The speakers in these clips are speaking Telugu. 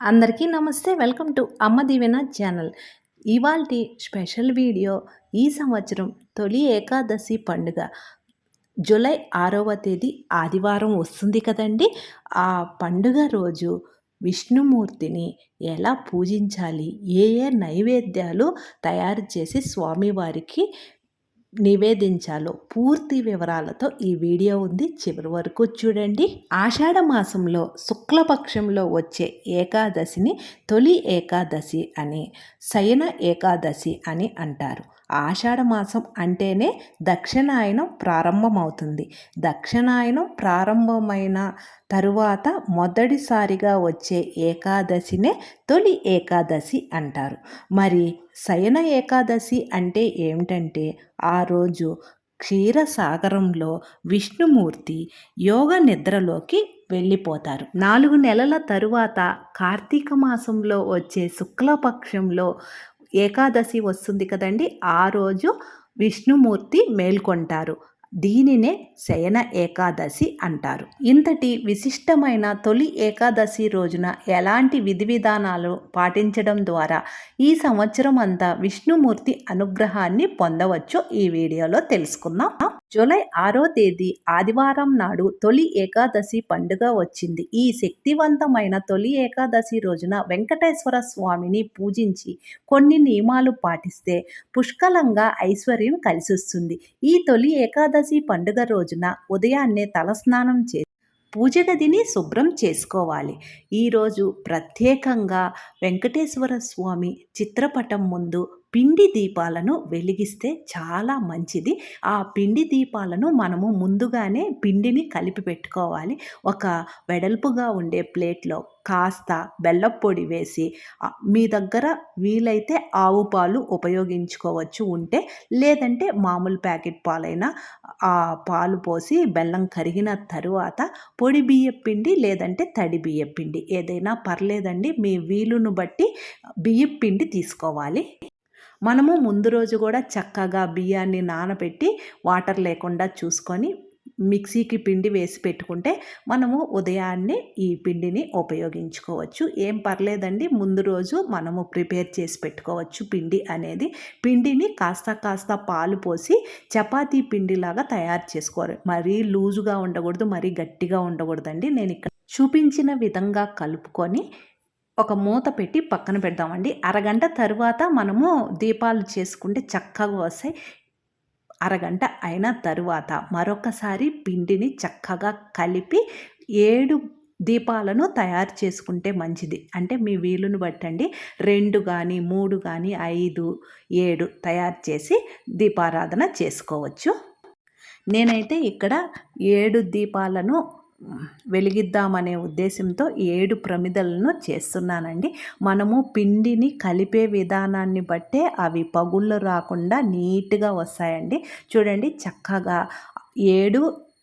అందరికీ నమస్తే. Welcome to Amma Deevena channel. ఇవాల్టి స్పెషల్ వీడియో ఈ సంవత్సరం తొలి ఏకాదశి పండుగ. జూలై ఆరవ తేదీ ఆదివారం వస్తుంది కదండి. ఆ పండుగ రోజు విష్ణుమూర్తిని ఎలా పూజించాలి? ఏ ఏ నైవేద్యాలు తయారు చేసి స్వామివారికి నివేదించాలో పూర్తి వివరాలతో ఈ వీడియో ఉంది. చివరి వరకు చూడండి. ఆషాఢ మాసంలో శుక్లపక్షంలో వచ్చే ఏకాదశిని తొలి ఏకాదశి అని శయన ఏకాదశి అని అంటారు. ఆషాఢమాసం అంటేనే దక్షిణాయనం ప్రారంభమవుతుంది. దక్షిణాయనం ప్రారంభమైన తరువాత మొదటిసారిగా వచ్చే ఏకాదశినే తొలి ఏకాదశి అంటారు. మరి శయన ఏకాదశి అంటే ఏమిటంటే ఆ రోజు క్షీరసాగరంలో విష్ణుమూర్తి యోగ నిద్రలోకి వెళ్ళిపోతారు. నాలుగు నెలల తరువాత కార్తీక మాసంలో వచ్చే శుక్లపక్షంలో ఏకాదశి వస్తుంది కదండి ఆ రోజు విష్ణుమూర్తి మేల్కొంటారు. దీనినే శయన ఏకాదశి అంటారు. ఇంతటి విశిష్టమైన తొలి ఏకాదశి రోజున ఎలాంటి విధి విధానాలు పాటించడం ద్వారా ఈ సంవత్సరం అంతా విష్ణుమూర్తి అనుగ్రహాన్ని పొందవచ్చో ఈ వీడియోలో తెలుసుకుందాం. జూలై ఆరో తేదీ ఆదివారం నాడు తొలి ఏకాదశి పండుగ వచ్చింది. ఈ శక్తివంతమైన తొలి ఏకాదశి రోజున వెంకటేశ్వర స్వామిని పూజించి కొన్ని నియమాలు పాటిస్తే పుష్కలంగా ఐశ్వర్యం కలిసొస్తుంది. ఈ తొలి ఏకాదశి పండుగ రోజున ఉదయాన్నే తలస్నానం చేసి పూజ గదిని శుభ్రం చేసుకోవాలి. ఈరోజు ప్రత్యేకంగా వెంకటేశ్వర స్వామి చిత్రపటం ముందు పిండి దీపాలను వెలిగిస్తే చాలా మంచిది. ఆ పిండి దీపాలను మనము ముందుగానే పిండిని కలిపి పెట్టుకోవాలి. ఒక వెడల్పుగా ఉండే ప్లేట్లో కాస్త బెల్లం పొడి వేసి మీ దగ్గర వీలైతే ఆవు పాలు ఉపయోగించుకోవచ్చు ఉంటే లేదంటే మామూలు ప్యాకెట్ పాలైనా ఆ పాలు పోసి బెల్లం కరిగిన తరువాత పొడి బియ్యం పిండి లేదంటే తడి బియ్యం పిండి ఏదైనా పర్లేదండి మీ వీలును బట్టి బియ్యం పిండి తీసుకోవాలి. మనము ముందు రోజు కూడా చక్కగా బియ్యాన్ని నానబెట్టి వాటర్ లేకుండా చూసుకొని మిక్సీకి పిండి వేసి పెట్టుకుంటే మనము ఉదయాన్నే ఈ పిండిని ఉపయోగించుకోవచ్చు. ఏం పర్లేదండి ముందు రోజు మనము ప్రిపేర్ చేసి పెట్టుకోవచ్చు పిండి అనేది. పిండిని కాస్త కాస్త పాలు పోసి చపాతీ పిండిలాగా తయారు చేసుకోవాలి. మరీ లూజుగా ఉండకూడదు మరీ గట్టిగా ఉండకూడదండి. నేను ఇక్కడ చూపించిన విధంగా కలుపుకొని ఒక మూత పెట్టి పక్కన పెడదామండి. అరగంట తర్వాత మనము దీపాలు చేసుకుంటే చక్కగా వస్తాయి. అరగంట అయిన తరువాత మరొకసారి పిండిని చక్కగా కలిపి ఏడు దీపాలను తయారు చేసుకుంటే మంచిది. అంటే మీ వీలును బట్టండి. రెండు కానీ మూడు కానీ ఐదు ఏడు తయారు చేసి దీపారాధన చేసుకోవచ్చు. నేనైతే ఇక్కడ ఏడు దీపాలను వెలిగిద్దామనే ఉద్దేశంతో ఏడు ప్రమిదలను చేస్తున్నానండి. మనము పిండిని కలిపే విధానాన్ని బట్టే అవి పగుళ్ళు రాకుండా నీట్గా వస్తాయండి. చూడండి చక్కగా ఏడు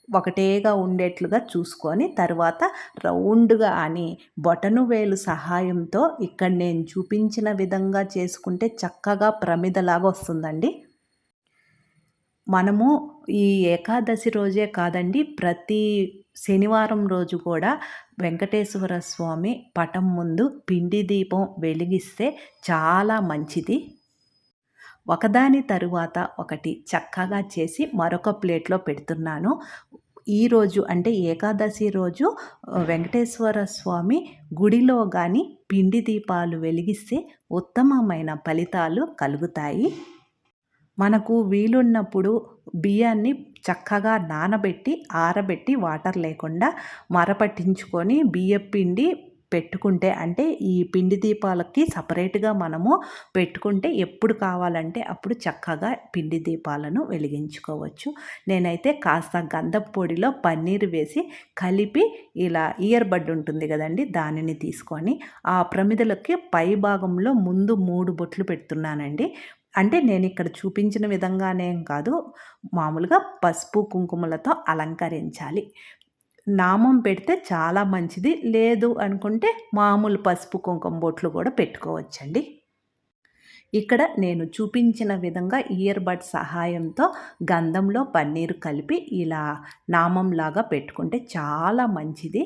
ఒకటేగా ఉండేట్లుగా చూసుకొని తర్వాత రౌండ్గా అని బొటను వేలు సహాయంతో ఇక్కడ నేను చూపించిన విధంగా చేసుకుంటే చక్కగా ప్రమిదలాగా వస్తుందండి. మనము ఈ ఏకాదశి రోజే కాదండి ప్రతి శనివారం రోజు కూడా వెంకటేశ్వర స్వామి పటం ముందు పిండి దీపం వెలిగిస్తే చాలా మంచిది. ఒకదాని తరువాత ఒకటి చక్కగా చేసి మరొక ప్లేట్లో పెడుతున్నాను. ఈరోజు అంటే ఏకాదశి రోజు వెంకటేశ్వర స్వామి గుడిలో కానీ పిండి దీపాలు వెలిగిస్తే ఉత్తమమైన ఫలితాలు కలుగుతాయి. మనకు వీలున్నప్పుడు బియ్యాన్ని చక్కగా నానబెట్టి ఆరబెట్టి వాటర్ లేకుండా మరపట్టించుకొని బియ్యం పిండి పెట్టుకుంటే అంటే ఈ పిండి దీపాలకి సపరేట్గా మనము పెట్టుకుంటే ఎప్పుడు కావాలంటే అప్పుడు చక్కగా పిండి దీపాలను వెలిగించుకోవచ్చు. నేనైతే కాస్త గంధపు పొడిలో పన్నీర్ వేసి కలిపి ఇలా ఇయర్ బడ్ ఉంటుంది కదండి దానిని తీసుకొని ఆ ప్రమిదలకి పై భాగంలో ముందు మూడు బొట్లు పెడుతున్నానండి. అంటే నేను ఇక్కడ చూపించిన విధంగానే కాదు. మామూలుగా పసుపు కుంకుమలతో అలంకరించాలి. నామం పెడితే చాలా మంచిది. లేదు అనుకుంటే మామూలు పసుపు కుంకుమ బొట్లు కూడా పెట్టుకోవచ్చండి. ఇక్కడ నేను చూపించిన విధంగా ఇయర్ బడ్ సహాయంతో గంధంలో పన్నీరు కలిపి ఇలా నామంలాగా పెట్టుకుంటే చాలా మంచిది.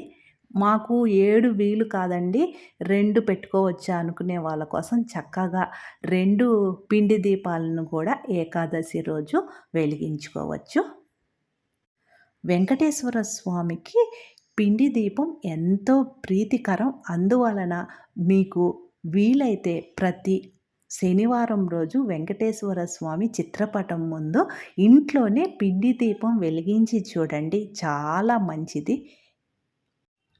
మాకు ఏడు వీలు కాదండి. రెండు పెట్టుకోవచ్చా అనుకునే వాళ్ళ కోసం చక్కగా రెండు పిండి దీపాలను కూడా ఏకాదశి రోజు వెలిగించుకోవచ్చు. వెంకటేశ్వర స్వామికి పిండి దీపం ఎంతో ప్రీతికరం. అందువలన మీకు వీలైతే ప్రతి శనివారం రోజు వెంకటేశ్వర స్వామి చిత్రపటం ముందు ఇంట్లోనే పిండి దీపం వెలిగించి చూడండి. చాలా మంచిది.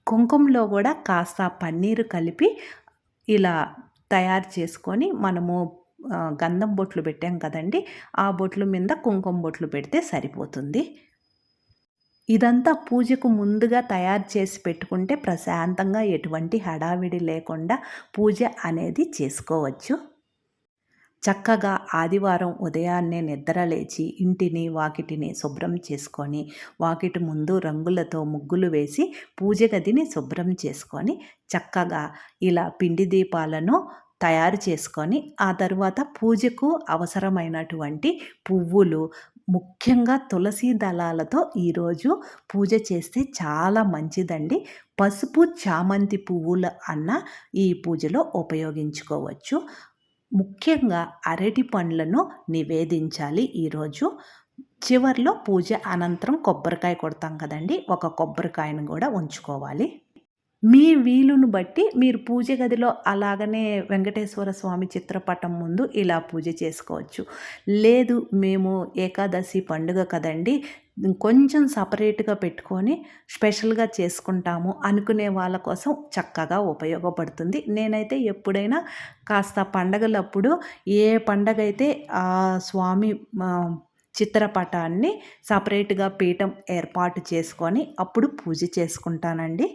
కుంకుమలో కూడా కాస్త పన్నీరు కలిపి ఇలా తయారు చేసుకొని మనము గంధం బొట్లు పెట్టాం కదండి ఆ బొట్లు మీద కుంకుమ బొట్లు పెడితే సరిపోతుంది. ఇదంతా పూజకు ముందుగా తయారు చేసి పెట్టుకుంటే ప్రశాంతంగా ఎటువంటి హడావిడి లేకుండా పూజ అనేది చేసుకోవచ్చు. చక్కగా ఆదివారం ఉదయాన్నే నిద్ర లేచి ఇంటిని వాకిటిని శుభ్రం చేసుకొని వాకిటి ముందు రంగులతో ముగ్గులు వేసి పూజ గదిని శుభ్రం చేసుకొని చక్కగా ఇలా పిండి దీపాలను తయారు చేసుకొని ఆ తర్వాత పూజకు అవసరమైనటువంటి పువ్వులు ముఖ్యంగా తులసి దళాలతో ఈరోజు పూజ చేస్తే చాలా మంచిదండి. పసుపు చామంతి పువ్వులు అన్న ఈ పూజలో ఉపయోగించుకోవచ్చు. ముఖ్యంగా అరటి పండ్లను నివేదించాలి ఈరోజు. చివరిలో పూజ అనంతరం కొబ్బరికాయ కొడతాం కదండి ఒక కొబ్బరికాయను కూడా ఉంచుకోవాలి. మీ వీలును బట్టి మీరు పూజ గదిలో అలాగనే వెంకటేశ్వర స్వామి చిత్రపటం ముందు ఇలా పూజ చేసుకోవచ్చు. లేదు మేము ఏకాదశి పండుగ కదండి కొంచెం సపరేట్గా పెట్టుకొని స్పెషల్గా చేసుకుంటాము అనుకునే వాళ్ళ కోసం చక్కగా ఉపయోగపడుతుంది. నేనైతే ఎప్పుడైనా కాస్త పండగలప్పుడు ఏ పండగ అయితే ఆ స్వామి చిత్రపటాన్ని సపరేట్గా పీఠం ఏర్పాటు చేసుకొని అప్పుడు పూజ చేసుకుంటానండి.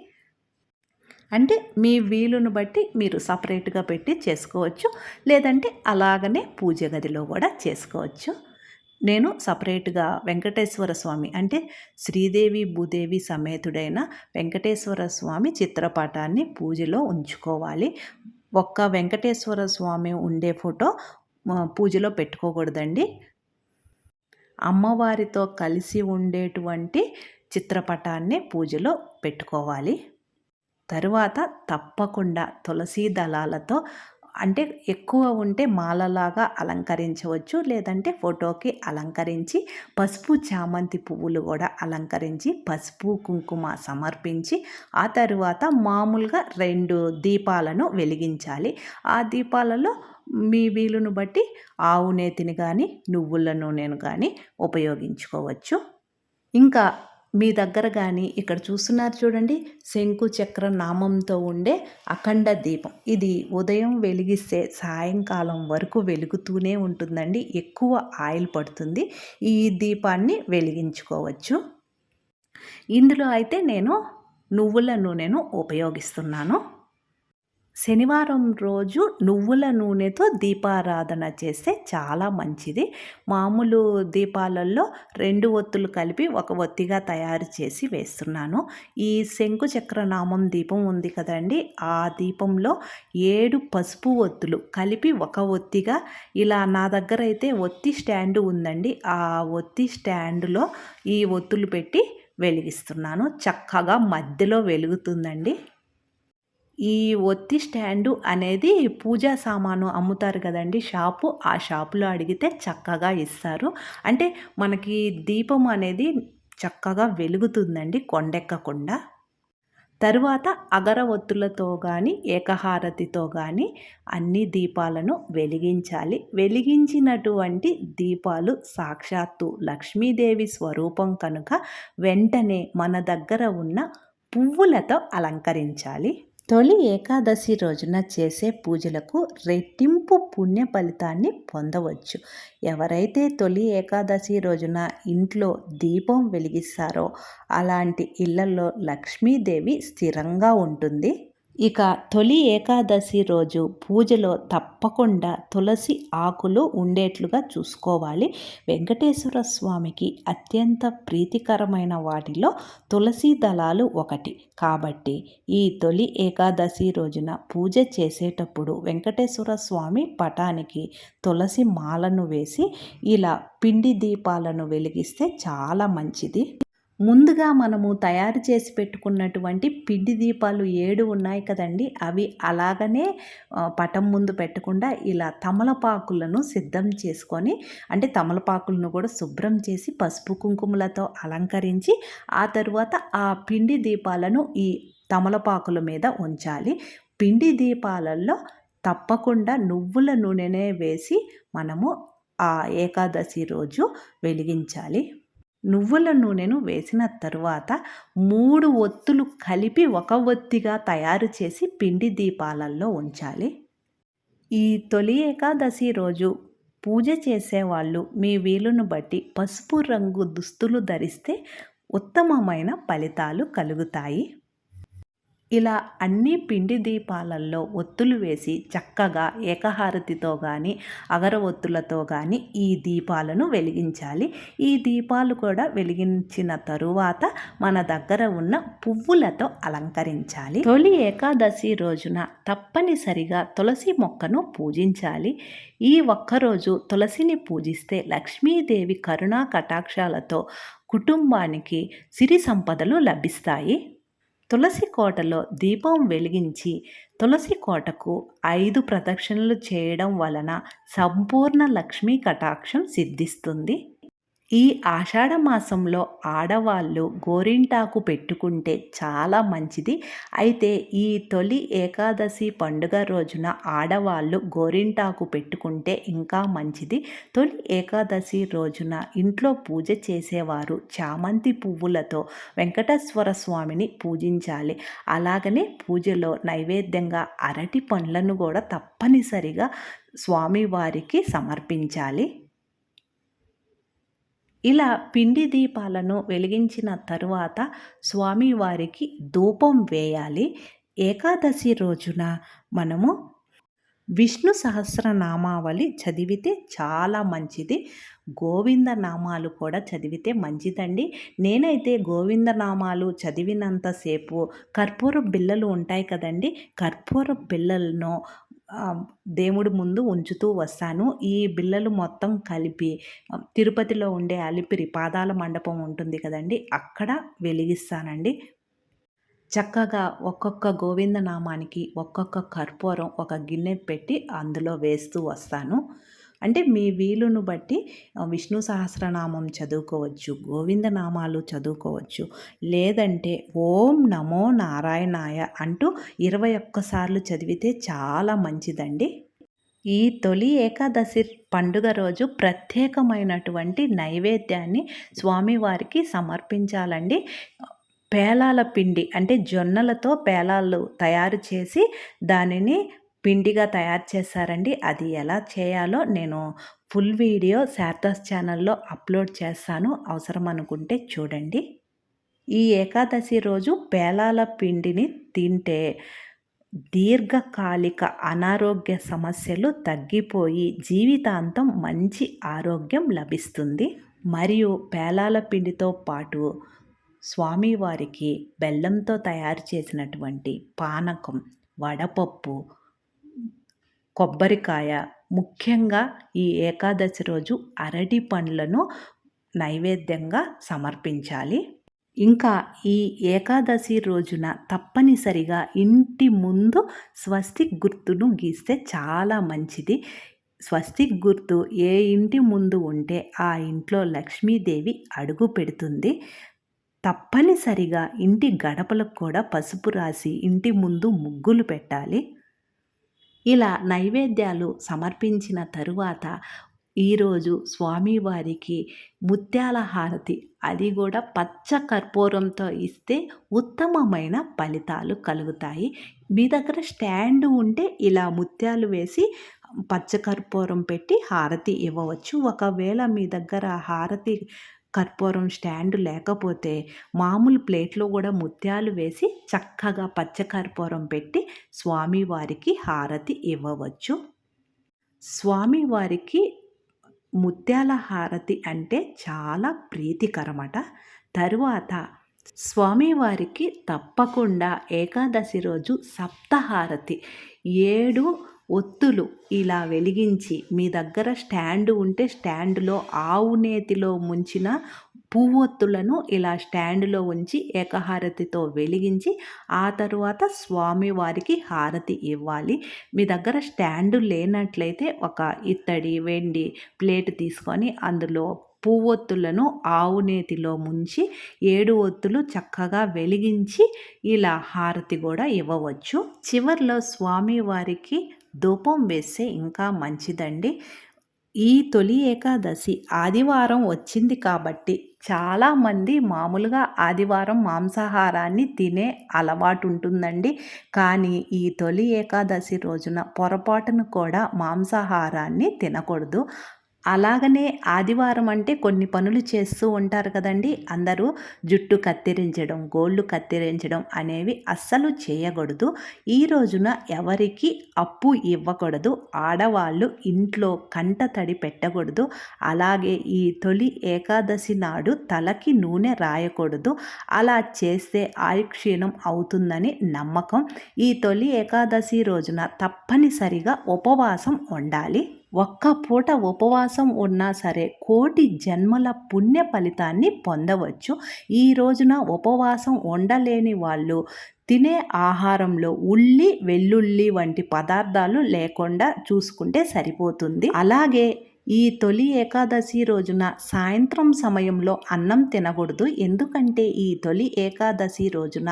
అంటే మీ వీలును బట్టి మీరు సపరేట్గా పెట్టి చేసుకోవచ్చు. లేదంటే అలాగనే పూజ గదిలో కూడా చేసుకోవచ్చు. నేను సపరేట్గా వెంకటేశ్వర స్వామి అంటే శ్రీదేవి భూదేవి సమేతుడైన వెంకటేశ్వర స్వామి చిత్రపటాన్ని పూజలో ఉంచుకోవాలి. ఒక్క వెంకటేశ్వర స్వామి ఉండే ఫోటో పూజలో పెట్టుకోకూడదండి. అమ్మవారితో కలిసి ఉండేటువంటి చిత్రపటాన్ని పూజలో పెట్టుకోవాలి. తరువాత తప్పకుండా తులసీ దళాలతో అంటే ఎక్కువ ఉంటే మాలలాగా అలంకరించవచ్చు. లేదంటే ఫోటోకి అలంకరించి పసుపు చామంతి పువ్వులు కూడా అలంకరించి పసుపు కుంకుమ సమర్పించి ఆ తరువాత మామూలుగా రెండు దీపాలను వెలిగించాలి. ఆ దీపాలలో మీ వీలును బట్టి ఆవు నేతిని కానీ నువ్వుల నూనెను కానీ ఉపయోగించుకోవచ్చు. ఇంకా మీ దగ్గర కానీ ఇక్కడ చూస్తున్నారు చూడండి శంకు చక్ర నామంతో ఉండే అఖండ దీపం. ఇది ఉదయం వెలిగిస్తే సాయంకాలం వరకు వెలుగుతూనే ఉంటుందండి. ఎక్కువ ఆయిల్ పడుతుంది. ఈ దీపాన్ని వెలిగించుకోవచ్చు. ఇందులో అయితే నేను నువ్వుల నూనెను ఉపయోగిస్తున్నాను. శనివారం రోజు నువ్వుల నూనెతో దీపారాధన చేస్తే చాలా మంచిది. మామూలు దీపాలలో రెండు ఒత్తులు కలిపి ఒక ఒత్తిగా తయారు చేసి వేస్తున్నాను. ఈ శంకు చక్రనామం దీపం ఉంది కదండి ఆ దీపంలో ఏడు పసుపు ఒత్తులు కలిపి ఒక ఒత్తిగా ఇలా నా దగ్గర అయితే ఒత్తి స్టాండు ఉందండి ఆ ఒత్తి స్టాండులో ఈ ఒత్తులు పెట్టి వెలిగిస్తున్నాను. చక్కగా మధ్యలో వెలుగుతుందండి. ఈ ఒత్తి స్టాండు అనేది పూజా సామాను అమ్ముతారు కదండి. షాపు ఆ షాపులో అడిగితే చక్కగా ఇస్తారు. అంటే మనకి దీపం అనేది చక్కగా వెలుగుతుందండి కొండెక్కకుండా. తరువాత అగరవత్తులతో కానీ ఏకహారతితో కానీ అన్ని దీపాలను వెలిగించాలి. వెలిగించినటువంటి దీపాలు సాక్షాత్తు లక్ష్మీదేవి స్వరూపం కనుక వెంటనే మన దగ్గర ఉన్న పువ్వులతో అలంకరించాలి. తొలి ఏకాదశి రోజున చేసే పూజలకు రెట్టింపు పుణ్య ఫలితాన్ని పొందవచ్చు. ఎవరైతే తొలి ఏకాదశి రోజున ఇంట్లో దీపం వెలిగిస్తారో అలాంటి ఇళ్ళలో లక్ష్మీదేవి స్థిరంగా ఉంటుంది. ఇక తొలి ఏకాదశి రోజు పూజలో తప్పకుండా తులసి ఆకులు ఉండేట్లుగా చూసుకోవాలి. వెంకటేశ్వర స్వామికి అత్యంత ప్రీతికరమైన వాటిలో తులసి దళాలు ఒకటి. కాబట్టి ఈ తొలి ఏకాదశి రోజున పూజ చేసేటప్పుడు వెంకటేశ్వర స్వామి పటానికి తులసి మాలను వేసి ఇలా పిండి దీపాలను వెలిగిస్తే చాలా మంచిది. ముందుగా మనము తయారు చేసి పెట్టుకున్నటువంటి పిండి దీపాలు ఏడు ఉన్నాయి కదండి. అవి అలాగనే పటం ముందు పెట్టకుండా ఇలా తమలపాకులను సిద్ధం చేసుకొని అంటే తమలపాకులను కూడా శుభ్రం చేసి పసుపు కుంకుమలతో అలంకరించి ఆ తరువాత ఆ పిండి దీపాలను ఈ తమలపాకుల మీద ఉంచాలి. పిండి దీపాలలో తప్పకుండా నువ్వుల నూనెనే వేసి మనము ఆ ఏకాదశి రోజు వెలిగించాలి. నువ్వుల నూనెను వేసిన తరువాత మూడు ఒత్తులు కలిపి ఒక ఒత్తిగా తయారు చేసి పిండి దీపాలలో ఉంచాలి. ఈ తొలి ఏకాదశి రోజు పూజ చేసేవాళ్ళు మీ వీలును బట్టి పసుపు రంగు దుస్తులు ధరిస్తే ఉత్తమమైన ఫలితాలు కలుగుతాయి. ఇలా అన్ని పిండి దీపాలలో ఒత్తులు వేసి చక్కగా ఏకహారతితో కానీ అగరవత్తులతో కానీ ఈ దీపాలను వెలిగించాలి. ఈ దీపాలు కూడా వెలిగించిన తరువాత మన దగ్గర ఉన్న పువ్వులతో అలంకరించాలి. తొలి ఏకాదశి రోజున తప్పనిసరిగా తులసి మొక్కను పూజించాలి. ఈ ఒక్కరోజు తులసిని పూజిస్తే లక్ష్మీదేవి కరుణా కటాక్షాలతో కుటుంబానికి సిరి సంపదలు లభిస్తాయి. తులసి కోటలో దీపం వెలిగించి తులసి కోటకు ఐదు ప్రదక్షిణలు చేయడం వలన సంపూర్ణ లక్ష్మీ కటాక్షం సిద్ధిస్తుంది. ఈ ఆషాఢ మాసంలో ఆడవాళ్ళు గోరింటాకు పెట్టుకుంటే చాలా మంచిది. అయితే ఈ తొలి ఏకాదశి పండుగ రోజున ఆడవాళ్ళు గోరింటాకు పెట్టుకుంటే ఇంకా మంచిది. తొలి ఏకాదశి రోజున ఇంట్లో పూజ చేసేవారు చామంతి పువ్వులతో వెంకటేశ్వర స్వామిని పూజించాలి. అలాగనే పూజలో నైవేద్యంగా అరటి పండ్లను కూడా తప్పనిసరిగా స్వామివారికి సమర్పించాలి. ఇలా పిండి దీపాలను వెలిగించిన తరువాత స్వామివారికి ధూపం వేయాలి. ఏకాదశి రోజున మనము విష్ణు సహస్రనామావళి చదివితే చాలా మంచిది. గోవింద నామాలు కూడా చదివితే మంచిదండి. నేనైతే గోవింద నామాలు చదివినంతసేపు కర్పూర బిళ్ళలు ఉంటాయి కదండి. కర్పూర బిళ్ళలను దేవుడి ముందు ఉంచుతూ వస్తాను. ఈ బిల్లలు మొత్తం కలిపి తిరుపతిలో ఉండే అలిపిరి పాదాల మండపం ఉంటుంది కదండి అక్కడ వెలిగిస్తానండి. చక్కగా ఒక్కొక్క గోవింద నామానికి ఒక్కొక్క కర్పూరం ఒక గిన్నె పెట్టి అందులో వేస్తూ వస్తాను. అంటే మీ వీలును బట్టి విష్ణు సహస్రనామం చదువుకోవచ్చు గోవిందనామాలు చదువుకోవచ్చు లేదంటే ఓం నమో నారాయణాయ అంటూ ఇరవై ఒక్కసార్లు చదివితే చాలా మంచిదండి. ఈ తొలి ఏకాదశి పండుగ రోజు ప్రత్యేకమైనటువంటి నైవేద్యాన్ని స్వామివారికి సమర్పించాలండి. పేలాల పిండి అంటే జొన్నలతో పేలాలు తయారు చేసి దానిని పిండిగా తయారు చేశారండి. అది ఎలా చేయాలో నేను ఫుల్ వీడియో శారదాస్ ఛానల్లో అప్లోడ్ చేస్తాను. అవసరం అనుకుంటే చూడండి. ఈ ఏకాదశి రోజు పేలాల పిండిని తింటే దీర్ఘకాలిక అనారోగ్య సమస్యలు తగ్గిపోయి జీవితాంతం మంచి ఆరోగ్యం లభిస్తుంది. మరియు పేలాల పిండితో పాటు స్వామివారికి బెల్లంతో తయారు చేసినటువంటి పానకం వడపప్పు కొబ్బరికాయ. ముఖ్యంగా ఈ ఏకాదశి రోజు అరటి పండ్లను నైవేద్యంగా సమర్పించాలి. ఇంకా ఈ ఏకాదశి రోజున తప్పనిసరిగా ఇంటి ముందు స్వస్తిక్ గుర్తును గీస్తే చాలా మంచిది. స్వస్తిక్ గుర్తు ఏ ఇంటి ముందు ఉంటే ఆ ఇంట్లో లక్ష్మీదేవి అడుగు పెడుతుంది. తప్పనిసరిగా ఇంటి గడపలకు కూడా పసుపు రాసి ఇంటి ముందు ముగ్గులు పెట్టాలి. ఇలా నైవేద్యాలు సమర్పించిన తరువాత ఈరోజు స్వామివారికి ముత్యాల హారతి. అది కూడా పచ్చ కర్పూరంతో ఇస్తే ఉత్తమమైన ఫలితాలు కలుగుతాయి. మీ దగ్గర స్టాండ్ ఉంటే ఇలా ముత్యాలు వేసి పచ్చకర్పూరం పెట్టి హారతి ఇవ్వవచ్చు. ఒకవేళ మీ దగ్గర హారతి కర్పూరం స్టాండ్ లేకపోతే మామూలు ప్లేట్లో కూడా ముత్యాలు వేసి చక్కగా పచ్చకర్పూరం పెట్టి స్వామివారికి హారతి ఇవ్వవచ్చు. స్వామివారికి ముత్యాల హారతి అంటే చాలా ప్రీతికరమట. తరువాత స్వామివారికి తప్పకుండా ఏకాదశి రోజు సప్తహారతి. ఏడు ఒత్తులు ఇలా వెలిగించి మీ దగ్గర స్టాండు ఉంటే స్టాండ్లో ఆవు నేతిలో ముంచిన పువ్వొత్తులను ఇలా స్టాండ్లో ఉంచి ఏకహారతితో వెలిగించి ఆ తరువాత స్వామివారికి హారతి ఇవ్వాలి. మీ దగ్గర స్టాండు లేనట్లయితే ఒక ఇత్తడి వెండి ప్లేట్ తీసుకొని అందులో పువ్వొత్తులను ఆవు నేతిలో ముంచి ఏడు ఒత్తులు చక్కగా వెలిగించి ఇలా హారతి కూడా ఇవ్వవచ్చు. చివరిలో స్వామివారికి ధూపం వేస్తే ఇంకా మంచిదండి. ఈ తొలి ఏకాదశి ఆదివారం వచ్చింది కాబట్టి చాలామంది మామూలుగా ఆదివారం మాంసాహారాన్ని తినే అలవాటు ఉంటుందండి కానీ ఈ తొలి ఏకాదశి రోజున పొరపాటును కూడా మాంసాహారాన్ని తినకూడదు. అలాగనే ఆదివారం అంటే కొన్ని పనులు చేస్తూ ఉంటారు కదండి. అందరూ జుట్టు కత్తిరించడం గోళ్ళు కత్తిరించడం అనేవి అస్సలు చేయకూడదు. ఈ రోజున ఎవరికి అప్పు ఇవ్వకూడదు. ఆడవాళ్ళు ఇంట్లో కంట తడి పెట్టకూడదు. అలాగే ఈ తొలి ఏకాదశి నాడు తలకి నూనె రాయకూడదు. అలా చేస్తే ఆయుక్షీణం అవుతుందని నమ్మకం. ఈ తొలి ఏకాదశి రోజున తప్పనిసరిగా ఉపవాసం ఉండాలి. ఒక్క పూట ఉపవాసం ఉన్నా సరే కోటి జన్మల పుణ్య ఫలితాన్ని పొందవచ్చు. ఈ రోజున ఉపవాసం ఉండలేని వాళ్ళు తినే ఆహారంలో ఉల్లి వెల్లుల్లి వంటి పదార్థాలు లేకుండా చూసుకుంటే సరిపోతుంది. అలాగే ఈ తొలి ఏకాదశి రోజున సాయంత్రం సమయంలో అన్నం తినకూడదు. ఎందుకంటే ఈ తొలి ఏకాదశి రోజున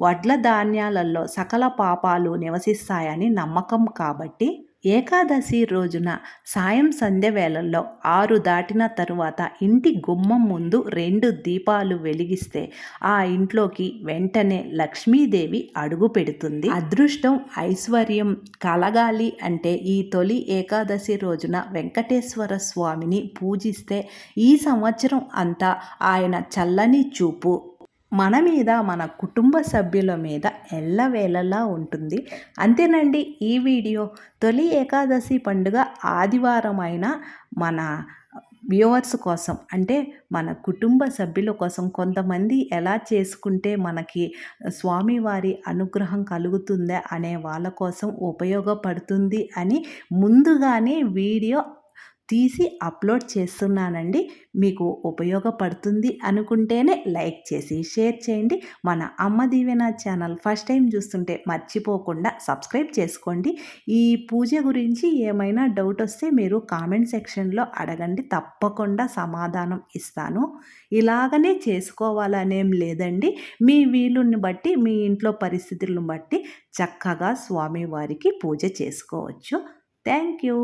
వడ్ల ధాన్యాలలో సకల పాపాలు నివసిస్తాయని నమ్మకం కాబట్టి ఏకాదశి రోజున సాయం సంధ్య వేళల్లో ఆరు దాటిన తరువాత ఇంటి గుమ్మం ముందు రెండు దీపాలు వెలిగిస్తే ఆ ఇంట్లోకి వెంటనే లక్ష్మీదేవి అడుగు పెడుతుంది. అదృష్టం ఐశ్వర్యం కలగాలి అంటే ఈ తొలి ఏకాదశి రోజున వెంకటేశ్వర స్వామిని పూజిస్తే ఈ సంవత్సరం అంతా ఆయన చల్లని చూపు మన మీద మన కుటుంబ సభ్యుల మీద ఎల్లవేళలా ఉంటుంది. అంతేనండి ఈ వీడియో తొలి ఏకాదశి పండుగ ఆదివారం అయిన మన వ్యూవర్స్ కోసం అంటే మన కుటుంబ సభ్యుల కోసం కొంతమంది ఎలా చేసుకుంటే మనకి స్వామివారి అనుగ్రహం కలుగుతుందా అనే వాళ్ళ కోసం ఉపయోగపడుతుంది అని ముందుగానే వీడియో తీసి అప్లోడ్ చేస్తున్నానండి. మీకు ఉపయోగపడుతుంది అనుకుంటేనే లైక్ చేసి షేర్ చేయండి. మన అమ్మ దీవెన ఛానల్ ఫస్ట్ టైం చూస్తుంటే మర్చిపోకుండా సబ్స్క్రైబ్ చేసుకోండి. ఈ పూజ గురించి ఏమైనా డౌట్ వస్తే మీరు కామెంట్ సెక్షన్లో అడగండి. తప్పకుండా సమాధానం ఇస్తాను. ఇలాగనే చేసుకోవాలనేం లేదండి. మీ వీలుని బట్టి మీ ఇంట్లో పరిస్థితులను బట్టి చక్కగా స్వామివారికి పూజ చేసుకోవచ్చు. Thank you.